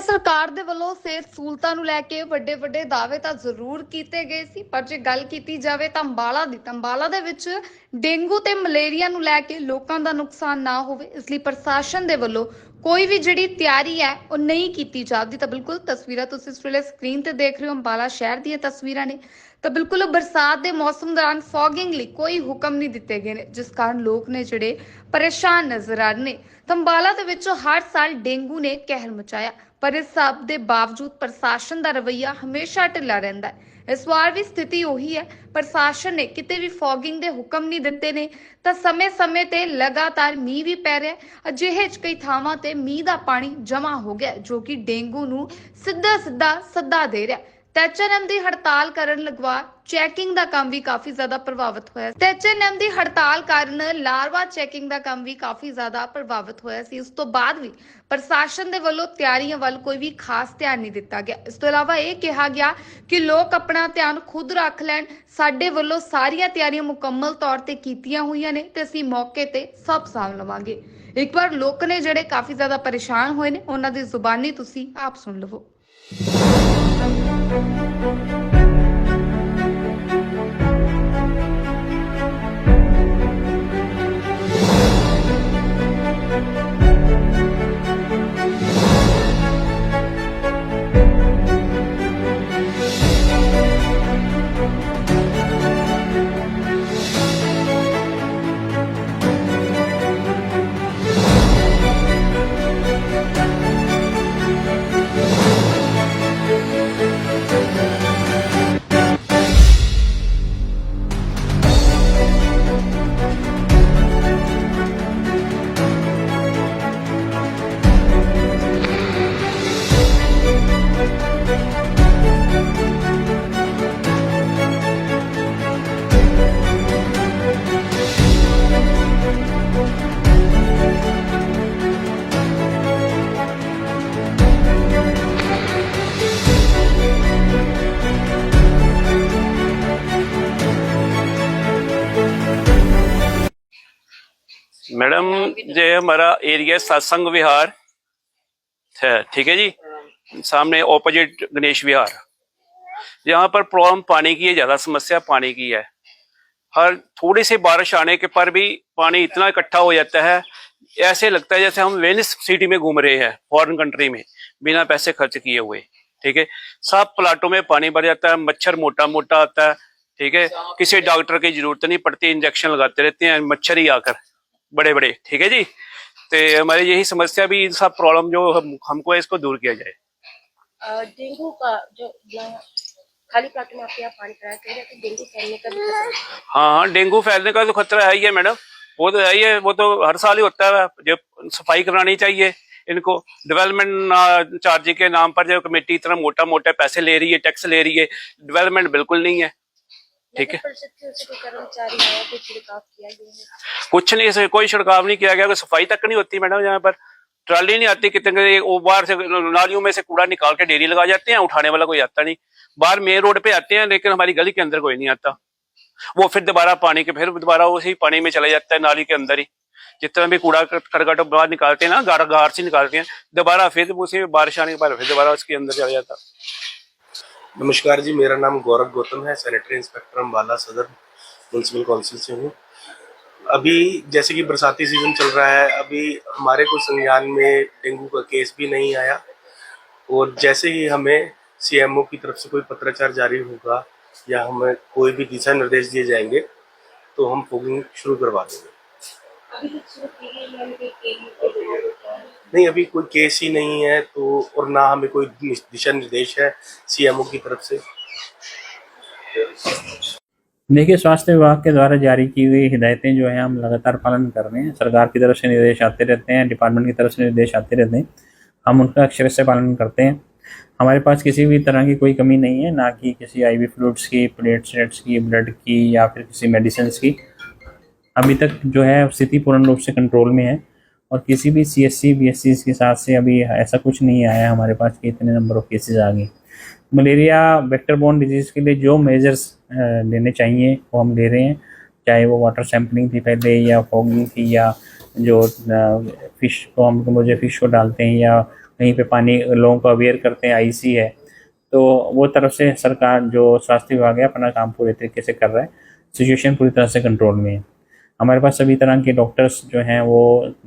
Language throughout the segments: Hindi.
ਤਾਂ ਸਰਕਾਰ ਦੇ ਵੱਲੋਂ ਸਿਹਤ ਸਹੂਲਤਾਂ ਨੂੰ ਲੈ ਕੇ ਵੱਡੇ ਵੱਡੇ ਦਾਅਵੇ ਤਾਂ ਜ਼ਰੂਰ ਕੀਤੇ ਗਏ ਸੀ, ਪਰ ਜੇ ਗੱਲ ਕੀਤੀ ਜਾਵੇ ਤਾਂ ਅੰਬਾਲਾ ਦੀ ਅੰਬਾਲਾ ਦੇ ਵਿੱਚ ਡੇਂਗੂ ਤੇ ਮਲੇਰੀਆ ਨੂੰ ਲੈ ਕੇ ਲੋਕਾਂ ਦਾ ਨੁਕਸਾਨ ਨਾ ਹੋਵੇ, ਇਸ ਲਈ ਪ੍ਰਸ਼ਾਸਨ ਦੇ ਵੱਲੋਂ ਕੋਈ ਵੀ ਜਿਹੜੀ ਤਿਆਰੀ ਹੈ, ਉਹ ਨਹੀਂ ਕੀਤੀ ਜਾਂਦੀ ਤਾਂ ਬਿਲਕੁਲ ਤਸਵੀਰਾਂ ਤੁਸੀਂ ਇਸ ਵੇਲੇ ਸਕਰੀਨ ਤੇ ਦੇਖ ਰਹੇ ਹੋ, ਅੰਬਾਲਾ ਸ਼ਹਿਰ ਦੀਆਂ ਤਸਵੀਰਾਂ ਨੇ। ਤਾਂ ਬਿਲਕੁਲ ਬਰਸਾਤ ਦੇ ਮੌਸਮ ਦੌਰਾਨ ਫੌਗਿੰਗ ਲਈ ਕੋਈ ਹੁਕਮ ਨਹੀਂ ਦਿੱਤੇ ਗਏ ਨੇ, ਜਿਸ ਕਾਰਨ ਲੋਕ ਨੇ ਜਿਹੜੇ ਪਰੇਸ਼ਾਨ ਨਜ਼ਰ ਆ ਰਹੇ ਨੇ। ਅੰਬਾਲਾ ਦੇ ਵਿੱਚ ਹਰ ਸਾਲ ਡੇਂਗੂ ਨੇ ਕਹਿਰ ਮਚਾਇਆ। ਪਰ ਇਸ ਸਭ ਦੇ ਬਾਵਜੂਦ ਪ੍ਰਸ਼ਾਸਨ ਦਾ ਰਵੱਈਆ ਹਮੇਸ਼ਾ ਢਿੱਲਾ ਰਹਿੰਦਾ ਹੈ। ਇਸ ਵਾਰ ਵੀ ਸਥਿਤੀ ਉਹੀ ਹੈ। ਪ੍ਰਸ਼ਾਸਨ ਨੇ ਕਿਤੇ ਵੀ ਫੋਗਿੰਗ ਦੇ ਹੁਕਮ ਨਹੀਂ ਦਿੱਤੇ ਨੇ, ਤਾਂ ਸਮੇਂ-ਸਮੇਂ ਤੇ ਲਗਾਤਾਰ ਮੀਂਹ ਵੀ ਪੈ ਰਿਹਾ ਅਜਿਹੇ ਚ ਕਈ ਥਾਵਾਂ ਤੇ ਮੀਂਹ ਦਾ ਪਾਣੀ ਜਮ੍ਹਾਂ ਹੋ ਗਿਆ ਜੋ ਕਿ ਡੇਂਗੂ ਨੂੰ ਸਿੱਧਾ-ਸਿੱਧਾ ਸੱਦਾ ਦੇ ਰਿਹਾ ਹੈ ਦੀ ਹੜਤਾਲ ਕਰਨ ਲਗਵਾ ਚੈਕਿੰਗ ਦਾ ਕੰਮ ਵੀ ਕਾਫੀ ਜ਼ਿਆਦਾ ਪ੍ਰਭਾਵਿਤ ਹੋਇਆ ਤੇ ਦੀ ਹੜਤਾਲ ਕਾਰਨ ਲਾਰਵਾ ਚੈਕਿੰਗ ਦਾ ਕੰਮ ਵੀ ਕਾਫੀ ਜ਼ਿਆਦਾ ਪ੍ਰਭਾਵਿਤ ਹੋਇਆ ਸੀ। ਉਸ ਤੋਂ ਬਾਅਦ ਵੀ ਪ੍ਰਸ਼ਾਸਨ ਦੇ ਵੱਲੋਂ ਤਿਆਰੀਆਂ ਵੱਲ ਕੋਈ ਵੀ ਖਾਸ ਧਿਆਨ ਨਹੀਂ ਦਿੱਤਾ ਗਿਆ। ਇਸ ਤੋਂ ਇਲਾਵਾ ਇਹ ਕਿਹਾ ਗਿਆ ਕਿ ਲੋਕ ਆਪਣਾ ਧਿਆਨ ਖੁਦ ਰੱਖ ਲੈਣ, ਸਾਡੇ ਵੱਲੋਂ ਸਾਰੀਆਂ ਤਿਆਰੀਆਂ ਮੁਕੰਮਲ ਤੌਰ ਤੇ ਕੀਤੀਆਂ ਹੋਈਆਂ ਨੇ ਤੇ ਅਸੀਂ ਮੌਕੇ ਤੇ ਸਭ ਸਾਂਭ ਲਵਾਂਗੇ। ਇੱਕ ਵਾਰ ਲੋਕ ਨੇ ਜਿਹੜੇ ਕਾਫੀ ਜ਼ਿਆਦਾ ਪਰੇਸ਼ਾਨ ਹੋਏ ਨੇ, ਉਹਨਾਂ ਦੀ ਜ਼ੁਬਾਨੀ ਤੁਸੀਂ ਆਪ ਸੁਣ ਲਵੋ। Thank you. मैडम ये हमारा एरिया सत्संग विहार है, ठीक है जी? सामने ऑपोजिट गणेश विहार। यहाँ पर प्रॉब्लम पानी की है, ज़्यादा समस्या पानी की है। हर, थोड़ी सी बारिश आने के पर भी पानी इतना इकट्ठा हो जाता है, ऐसे लगता है जैसे हम वेनिस सिटी में घूम रहे हैं फॉरेन कंट्री में, बिना पैसे खर्च किए हुए, ठीक है? सब प्लाटों में पानी भर जाता है, मच्छर मोटा मोटा आता है, ठीक है? किसी डॉक्टर की ज़रूरत नहीं पड़ती इंजेक्शन लगाते रहते हैं, मच्छर ही आकर। बड़े बड़े ठीक है जी? तो हमारी यही समस्या भी इन सब प्रॉब्लम जो हम, हमको है इसको दूर किया जाए। डेंगू का जो खाली प्लाट में आपके पानी है कहीं ना कहीं डेंगू फैलने का भी हाँ। हाँ डेंगू फैलने का तो खतरा है ही है मैडम। वो तो है ही है वो तो हर साल ही होता है जब सफ़ाई करानी चाहिए इनको। डेवलपमेंट चार्ज के नाम पर जो कमेटी इतना मोटा मोटा पैसे ले रही है टैक्स ले रही है डेवलपमेंट बिल्कुल नहीं है। ठीक है। कुछ नहीं से कोई छिड़काव नहीं किया गया सफ़ाई तक नहीं होती मैडम यहाँ पर। ट्राली नहीं आती कितने वो बाहर से नालियों में से कूड़ा निकाल के डेरी लगा जाते हैं उठाने वाला कोई आता नहीं। बाहर मेन रोड पे आते हैं लेकिन हमारी गली के अंदर कोई नहीं आता। वो फिर दोबारा पानी के फिर दोबारा उसी पानी में चला जाता है नाली के अंदर ही। जितना भी कूड़ा करकट बाहर निकालते हैं ना गार गार से निकालते हैं दोबारा फिर उसी बारिश आने के बाद फिर दोबारा उसके अंदर चला जाता। नमस्कार जी, मेरा नाम गौरव गौतम है सैनिटरी इंस्पेक्टर अम्बाला सदर म्यूनसिपल काउंसिल से हूँ। अभी जैसे कि बरसाती सीज़न चल रहा है, अभी हमारे कुछ संज्ञान में डेंगू का केस भी नहीं आया। और जैसे ही हमें सीएमओ की तरफ़ से कोई पत्राचार जारी होगा या हमें कोई भी दिशा निर्देश दिए जाएँगे तो हम फोगिंग शुरू करवा देंगे। नहीं, अभी कोई केस ही नहीं है तो और ना हमें कोई दिशा निर्देश है सीएमओ की तरफ़ से। देखिए, स्वास्थ्य विभाग के द्वारा जारी की हुई हिदायतें जो है, हम लगातार पालन कर रहे हैं। सरकार की तरफ़ से निर्देश आते रहते हैं, डिपार्टमेंट की तरफ़ से निर्देश आते रहते हैं। हम उनका अक्षर से पालन करते हैं। हमारे पास किसी भी तरह की कोई कमी नहीं है, ना कि किसी आईवी फ्लूड्स की प्लेटलेट्स की ब्लड की या फिर किसी मेडिसिन की। अभी तक जो है, स्थिति पूर्ण रूप से कंट्रोल में है। और किसी भी C S C B S C के साथ से अभी ऐसा कुछ नहीं आया हमारे पास कि इतने नंबर ऑफ़ केसेस आ गए। मलेरिया वेक्टर बोर्न डिज़ीज़ के लिए जो मेजर्स लेने चाहिए, वो हम ले रहे हैं। चाहे वो वाटर सैम्पलिंग थी पहले या फॉगिंग थी या जो फ़िश को हम मुझे फ़िश को डालते हैं या कहीं पे पानी लोगों को अवेयर करते हैं आईसी है। तो वो तरफ़ से सरकार जो स्वास्थ्य विभाग है, अपना काम पूरे तरीके से कर रहा है। सिचुएशन पूरी तरह से कंट्रोल में है। हमारे पास सभी तरह के डॉक्टर्स जो हैं वो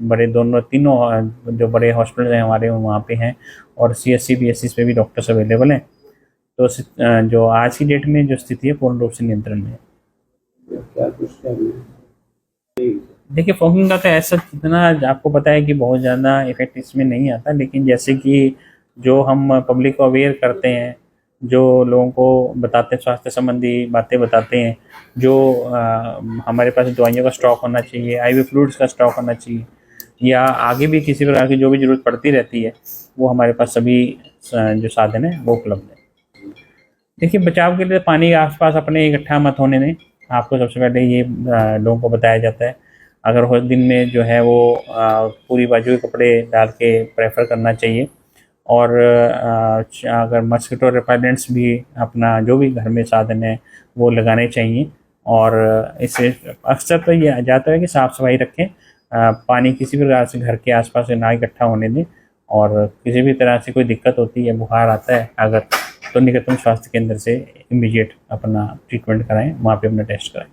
बड़े दोनों तीनों जो बड़े हॉस्पिटल हैं हमारे वहाँ पे हैं और C S C B S C पे भी डॉक्टर्स अवेलेबल हैं। तो जो आज की डेट में जो स्थिति है पूर्ण रूप से नियंत्रण में देखिए फॉगिंग का तो ऐसा जितना आपको पता है कि बहुत ज़्यादा इफ़ेक्ट इसमें नहीं आता लेकिन जैसे कि जो हम पब्लिक को अवेयर करते हैं जो लोगों को बताते हैं स्वास्थ्य संबंधी बातें बताते हैं जो अ, हमारे पास दवाइयों का स्टॉक होना चाहिए आई वी फ्लूड्स का स्टॉक होना चाहिए या आगे भी किसी प्रकार की जो भी ज़रूरत पड़ती रहती है वो हमारे पास सभी जो साधन है वो उपलब्ध है। देखिए बचाव के लिए पानी के आसपास अपने इकट्ठा मत होने दें। आपको सबसे पहले ये लोगों को बताया जाता है अगर हो दिन में जो है वो पूरी बाजू के कपड़े डाल के प्रेफर करना चाहिए और अगर मस्किटो रिपेलेंट्स भी अपना जो भी घर में साधन है, वो लगाने चाहिए। और इससे अक्सर तो ये जाता है कि साफ़ सफ़ाई रखें पानी किसी भी प्रकार से घर के आसपास ना इकट्ठा होने दें और किसी भी तरह से कोई दिक्कत होती है बुखार आता है, अगर तो निकटतम स्वास्थ्य केंद्र से इमीडिएट अपना ट्रीटमेंट कराएँ, वहाँ पे अपना टेस्ट कराएँ।